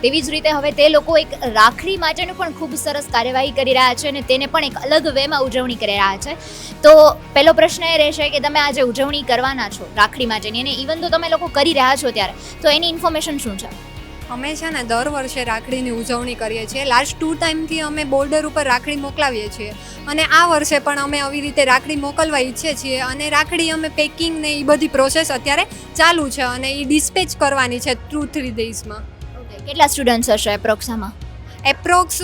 તેવી જ રીતે હવે તે લોકો એક રાખડી માટેનું પણ ખૂબ સરસ કાર્યવાહી કરી રહ્યા છે અને તેને પણ એક અલગ વેમાં ઉજવણી કરી રહ્યા છે. તો પહેલો પ્રશ્ન એ રહેશે કે તમે આજે ઉજવણી કરવાના છો રાખડી માટેની અને ઇવન તો તમે લોકો કરી રહ્યા છો ત્યારે, તો એની ઇન્ફોર્મેશન શું છે? અમે છે ને દર વર્ષે રાખડીની ઉજવણી કરીએ છીએ. લાસ્ટ ટુ ટાઈમથી અમે બોર્ડર ઉપર રાખડી મોકલાવીએ છીએ. અને આ વર્ષે પણ અમે આવી રીતે રાખડી મોકલવા ઈચ્છીએ છીએ અને રાખડી અમે પેકિંગ ને એ બધી પ્રોસેસ અત્યારે ચાલુ છે અને એ ડિસ્પેચ કરવાની છે ટુ થ્રી ડેઝમાં કેટલા સ્ટુડન્ટ્સ હશે એપ્રોક્સામાં એપ્રોક્સ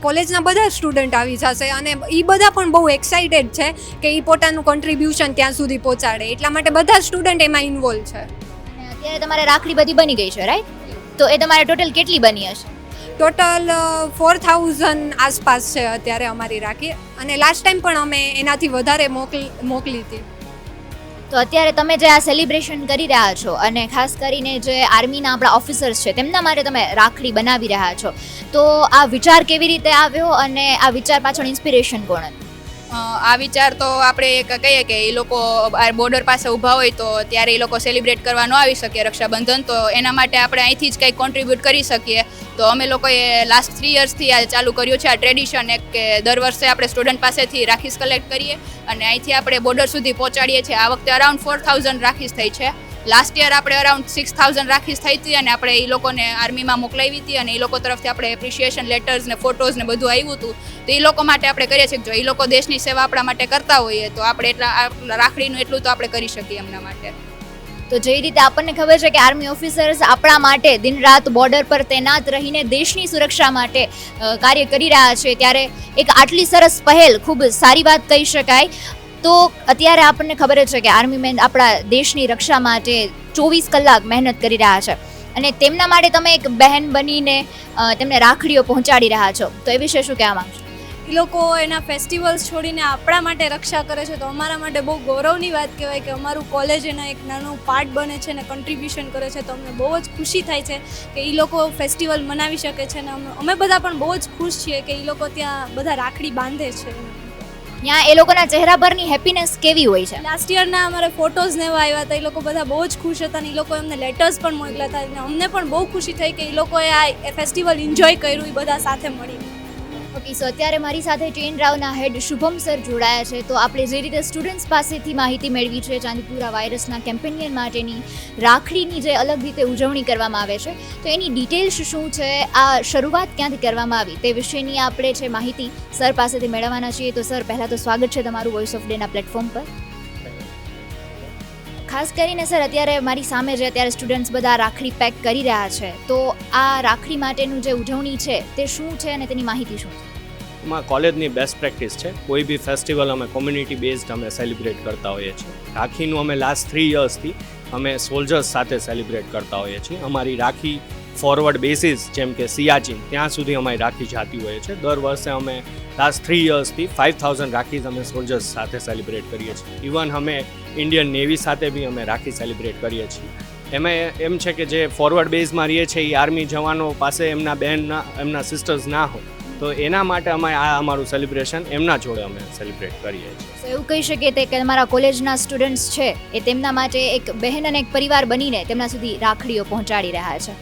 કોલેજના બધા સ્ટુડન્ટ આવી જશે અને એ બધા પણ બહુ એક્સાઇટેડ છે કે એ પોતાનું કોન્ટ્રીબ્યુશન ત્યાં સુધી પહોંચાડે. એટલા માટે બધા સ્ટુડન્ટ એમાં ઇન્વોલ્વ છે. અત્યારે તમારે રાખડી બધી બની ગઈ છે રાઈટ તો એ તમારે ટોટલ કેટલી બની હશે? ટોટલ ફોર થાઉઝન્ડ આસપાસ છે અત્યારે અમારી રાખી. અને લાસ્ટ ટાઈમ પણ અમે એનાથી વધારે મોકલી મોકલી હતી. તો અત્યારે તમે જે આ સેલિબ્રેશન કરી રહ્યા છો અને ખાસ કરીને જે આર્મીના આપણા ઓફિસર્સ છે, તેમના માટે તમે રાખડી બનાવી રહ્યા છો. તો આ વિચાર કેવી રીતે આવ્યો અને આ વિચાર પાછળ ઇન્સ્પિરેશન કોણ હતું? આ વિચાર તો આપણે એક કહીએ કે એ લોકો બોર્ડર પાસે ઊભા હોય તો ત્યારે એ લોકો સેલિબ્રેટ કરવા ન આવી શકે રક્ષાબંધન. તો એના માટે આપણે અહીંથી જ કંઈક કોન્ટ્રીબ્યુટ કરી શકીએ. તો અમે લોકોએ લાસ્ટ થ્રી યર્સથી આ ચાલુ કર્યું છે આ ટ્રેડિશન એક કે દર વર્ષે આપણે સ્ટુડન્ટ પાસેથી રાખીસ કલેક્ટ કરીએ અને અહીંથી આપણે બોર્ડર સુધી પહોંચાડીએ છીએ. આ વખતે અરાઉન્ડ ફોર થાઉઝન્ડ રાખીસ થઈ છે. લાસ્ટ યર આપણે અરાઉન્ડ સિક્સ થાઉઝન્ડ રાખી થઈ હતી અને આપણે એ લોકોને આર્મીમાં મોકલાવી હતી અને એ લોકો તરફથી આપણે એપ્રિશિએશન લેટર્સ ને ફોટોઝ ને બધું આવ્યું હતું. તો એ લોકો માટે આપણે કરીએ છીએ જો એ લોકો દેશની સેવા આપણા માટે કરતા હોઈએ તો આપણે એટલા રાખડીનું એટલું તો આપણે કરી શકીએ એમના માટે. તો જે રીતે આપણને ખબર છે કે આર્મી ઓફિસર્સ આપણા માટે દિન રાત બોર્ડર પર તૈનાત રહીને દેશની સુરક્ષા માટે કાર્ય કરી રહ્યા છે. ત્યારે એક આટલી સરસ પહેલ ખૂબ સારી વાત કહી શકાય. તો અત્યારે આપણને ખબર જ છે કે આર્મી મેન આપણા દેશની રક્ષા માટે ચોવીસ કલાક મહેનત કરી રહ્યા છે. અને તેમના માટે તમે એક બહેન બનીને તેમને રાખડીઓ પહોંચાડી રહ્યા છો. તો એ વિશે શું કહેવા માંગશો? એ લોકો એના ફેસ્ટિવલ્સ છોડીને આપણા માટે રક્ષા કરે છે. તો અમારા માટે બહુ ગૌરવની વાત કહેવાય કે અમારું કોલેજ એના એક નાનું પાર્ટ બને છે ને કન્ટ્રીબ્યુશન કરે છે. તો અમને બહુ જ ખુશી થાય છે કે એ લોકો ફેસ્ટિવલ મનાવી શકે છે ને અમે અમે બધા પણ બહુ જ ખુશ છીએ કે એ લોકો ત્યાં બધા રાખડી બાંધે છે. ત્યાં એ લોકોના ચહેરા પરની હેપીનેસ કેવી હોય છે? લાસ્ટ યરના અમારે ફોટોઝ ને એવા આવ્યા હતા, એ લોકો બધા બહુ જ ખુશ હતા ને એ લોકો એમને લેટર્સ પણ મોકલ્યા હતા અને અમને પણ બહુ ખુશી થઈ કે એ લોકોએ આ ફેસ્ટિવલ એન્જોય કર્યું, એ બધા સાથે મળીને. ઓકે સો અત્યારે મારી સાથે ટ્રેન રાવના હેડ શુભમ સર જોડાયા છે. તો આપણે જે રીતે સ્ટુડન્ટ્સ પાસેથી માહિતી મેળવી છે, ચાંદીપુરા વાયરસના કેમ્પેનિયન માટેની રાખડીની જે અલગ રીતે ઉજવણી કરવામાં આવે છે, તો એની ડિટેલ્સ શું છે, આ શરૂઆત ક્યાંથી કરવામાં આવી, તે વિશેની આપણે છે માહિતી સર પાસેથી મેળવવાના છીએ. તો સર પહેલાં તો સ્વાગત છે તમારું વોઇસ ઓફ ડેના પ્લેટફોર્મ પર. ખાસ કરીને સર, અત્યારે મારી સામે જે અત્યારે સ્ટુડન્ટ્સ બધા રાખડી પેક કરી રહ્યા છે, તો આ રાખડી માટેનું જે ઉજવણી છે, તે શું છે અને તેની માહિતી શું છે? એમાં કોલેજની બેસ્ટ પ્રેક્ટિસ છે. કોઈ બી ફેસ્ટિવલ અમે કોમ્યુનિટી બેઝડ અમે સેલિબ્રેટ કરતા હોઈએ છીએ. રાખીનું અમે લાસ્ટ થ્રી યર્સથી અમે સોલ્જર્સ સાથે સેલિબ્રેટ કરતા હોઈએ છીએ. અમારી રાખી ફોરવર્ડ બેસિસ જેમ કે સિયાચીન, ત્યાં સુધી અમારી રાખી જાતી હોય છે દર વર્ષે અમે લાસ્ટ થ્રી યર્સથી ફાઇવ થાઉઝન્ડ રાખીઝ અમે સોલ્જર્સ સાથે સેલિબ્રેટ કરીએ છીએ. ઇવન અમે ઇન્ડિયન નેવી સાથે બી અમે રાખી સેલિબ્રેટ કરીએ છીએ. એમાં એમ છે કે જે ફોરવર્ડ બેઝમાં રહીએ છીએ, એ આર્મી જવાનો પાસે એમના બહેનના એમના સિસ્ટર્સ ના હોય. તો એના માટે અમે આ અમારું સેલિબ્રેશન એમના જોડે અમે સેલિબ્રેટ કરીએ છીએ. એવું કહી શકીએ તે કે અમારા કોલેજના સ્ટુડન્ટ્સ છે, એ તેમના માટે એક બહેન અને એક પરિવાર બનીને તેમના સુધી રાખડીઓ પહોંચાડી રહ્યા છે.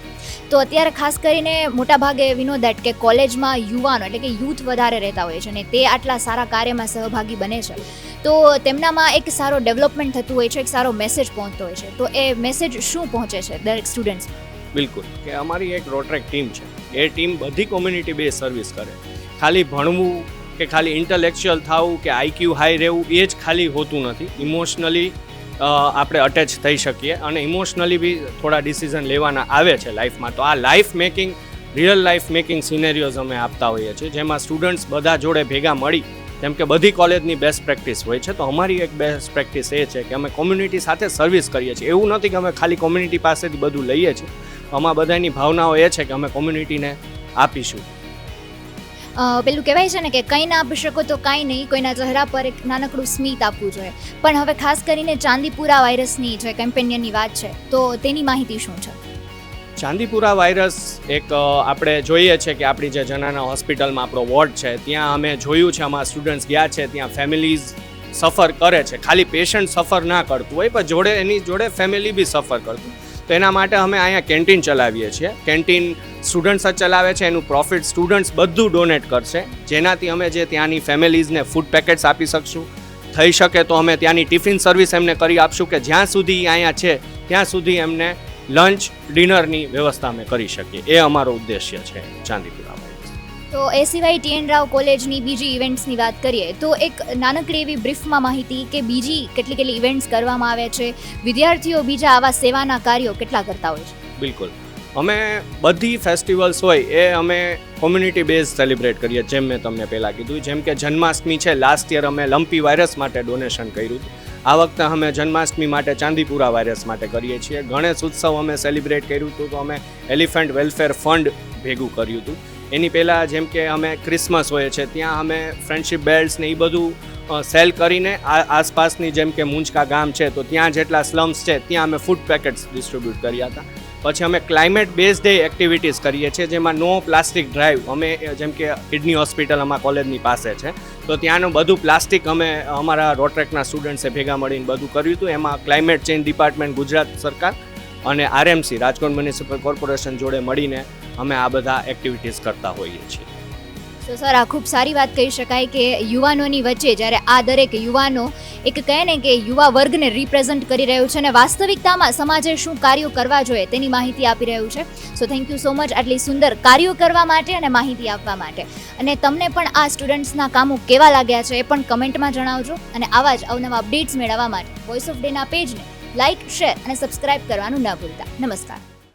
તો અત્યારે ખાસ કરીને મોટાભાગે વિનો દેટ કે કોલેજમાં યુવાનો એટલે કે યુથ વધારે રહેતા હોય છે અને તે આટલા સારા કાર્યમાં સહભાગી બને છે. તો તેમનામાં એક સારો ડેવલપમેન્ટ થતું હોય છે, એક સારો મેસેજ પહોંચતો હોય છે. તો એ મેસેજ શું પહોંચે છે દરેક સ્ટુડન્ટ્સ બિલકુલ. કે અમારી એક રોટ્રેક ટીમ છે. એ ટીમ બધી કોમ્યુનિટી બેઝ સર્વિસ કરે. ખાલી ભણવું કે ખાલી ઇન્ટેલેક્ચ્યુઅલ થવું કે આઈક્યુ હાઈ રહેવું, એ જ ખાલી હોતું નથી. ઇમોશનલી આપણે અટેચ થઈ શકીએ અને ઇમોશનલી બી થોડા ડિસિઝન લેવાના આવે છે લાઈફમાં તો આ life making real life making scenarios અમે આપતા હોઈએ છીએ. જેમાં સ્ટુડન્ટ્સ બધા જોડે ભેગા મળી, જેમ કે બધી કોલેજની બેસ્ટ પ્રેક્ટિસ હોય છે. તો અમારી એક બેસ્ટ પ્રેક્ટિસ એ છે કે અમે કોમ્યુનિટી સાથે સર્વિસ કરીએ છીએ. એવું નથી કે અમે ખાલી કોમ્યુનિટી પાસેથી બધું લઈએ છીએ. અમારા બધાની ભાવનાઓ એ છે કે અમે કોમ્યુનિટીને આપીશું. પેલું કહેવાય છે ને કે કંઈ ના આપી શકો તો કાંઈ નહીં કોઈના ચહેરા પર એક નાનકડું સ્મિત આપવું જોઈએ. પણ હવે ખાસ કરીને ચાંદીપુરા વાયરસની જે કેમ્પેનિયનની વાત છે તો તેની માહિતી શું છે? ચાંદીપુરા વાયરસ એક આપણે જોઈએ છે કે આપણી જે જનાના હોસ્પિટલમાં આપણો વોર્ડ છે ત્યાં અમે જોયું છે અમારા સ્ટુડન્ટ્સ ગયા છે ત્યાં ફેમિલીઝ સફર કરે છે. ખાલી પેશન્ટ સફર ના કરતું હોય પણ જોડે એની જોડે ફેમિલી બી સફર કરતું. તો એના માટે અમે અહીંયા કેન્ટીન ચલાવીએ છીએ. કેન્ટીન સ્ટુડન્ટ્સ જ ચલાવે છે, એનું પ્રોફિટ સ્ટુડન્ટ્સ બધું ડોનેટ કરશે. જેનાથી અમે જે ત્યાંની ફેમિલીઝને ફૂડ પેકેટ્સ આપી શકશું. થઈ શકે તો અમે ત્યાંની ટિફિન સર્વિસ એમને કરી આપશું કે જ્યાં સુધી અહીંયા છે, ત્યાં સુધી એમને લંચ ડિનરની વ્યવસ્થા અમે કરી શકીએ. એ અમારો ઉદ્દેશ્ય છે ચાંદીપુરા તો એ સિવાય ટીએન રાવ કોલેજની બીજી ઇવેન્ટ્સની વાત કરીએ, તો એક નાનકડી એવી બ્રીફમાં માહિતી કે બીજી કેટલી કેટલી ઇવેન્ટ્સ કરવામાં આવે છે, વિદ્યાર્થીઓ બીજા આવા સેવાના કાર્યો કેટલા કરતા હોય છે? બિલકુલ. અમે બધી ફેસ્ટિવલ્સ હોય એ અમે કોમ્યુનિટી બેઝ સેલિબ્રેટ કરીએ, જેમ મેં તમને પહેલાં કીધું. જેમ કે જન્માષ્ટમી છે લાસ્ટ યર અમે લંપી વાયરસ માટે ડોનેશન કર્યું હતું. આ વખતે અમે જન્માષ્ટમી માટે ચાંદીપુરા વાયરસ માટે કરીએ છીએ. ગણેશ ઉત્સવ અમે સેલિબ્રેટ કર્યું હતું, તો અમે એલિફન્ટ વેલફેર ફંડ ભેગું કર્યું હતું. એની પહેલાં જેમ કે અમે ક્રિસમસ હોય છે ત્યાં અમે ફ્રેન્ડશિપ બેલ્ટ્સ ને એ બધું સેલ કરીને આસપાસની જેમ કે મુંજકા ગામ છે, તો ત્યાં જેટલા સ્લમ્સ છે, ત્યાં અમે ફૂડ પેકેટ્સ ડિસ્ટ્રીબ્યુટ કર્યા હતા. પછી અમે ક્લાઇમેટ બેઝ એક્ટિવિટીઝ કરીએ છીએ, જેમાં નો પ્લાસ્ટિક ડ્રાઈવ અમે જેમ કે કિડની હોસ્પિટલ અમારા કોલેજની પાસે છે, તો ત્યાંનું બધું પ્લાસ્ટિક અમે અમારા રોટ્રેકના સ્ટુડન્ટ્સે ભેગા મળીને બધું કર્યું હતું. એમાં ક્લાઇમેટ ચેન્જ ડિપાર્ટમેન્ટ ગુજરાત સરકાર અને આરએમસી રાજકોટ મ્યુનિસિપલ કોર્પોરેશન જોડે મળીને અમે આ બધા એક્ટિવિટીઝ કરતા હોઈએ છીએ. તો સર આ ખૂબ સારી વાત કહી શકાય કે યુવાનોની વચ્ચે જ્યારે આ દરેક યુવાનો એક કહે ને કે યુવા વર્ગને રિપ્રેઝન્ટ કરી રહ્યું છે અને વાસ્તવિકતામાં સમાજે શું કાર્યો કરવા જોઈએ તેની માહિતી આપી રહ્યું છે. So thank you so much આટલી સુંદર કાર્યો કરવા માટે અને માહિતી આપવા માટે. અને તમને પણ આ સ્ટુડન્ટ્સના કામો કેવા લાગ્યા છે એ પણ કમેન્ટમાં જણાવજો અને આવા જ અવનવા અપડેટ્સ મેળવવા માટે વોઇસ ઓફ ડેના પેજને લાઇક શેર અને સબસ્ક્રાઇબ કરવાનું ન ભૂલતા. નમસ્કાર.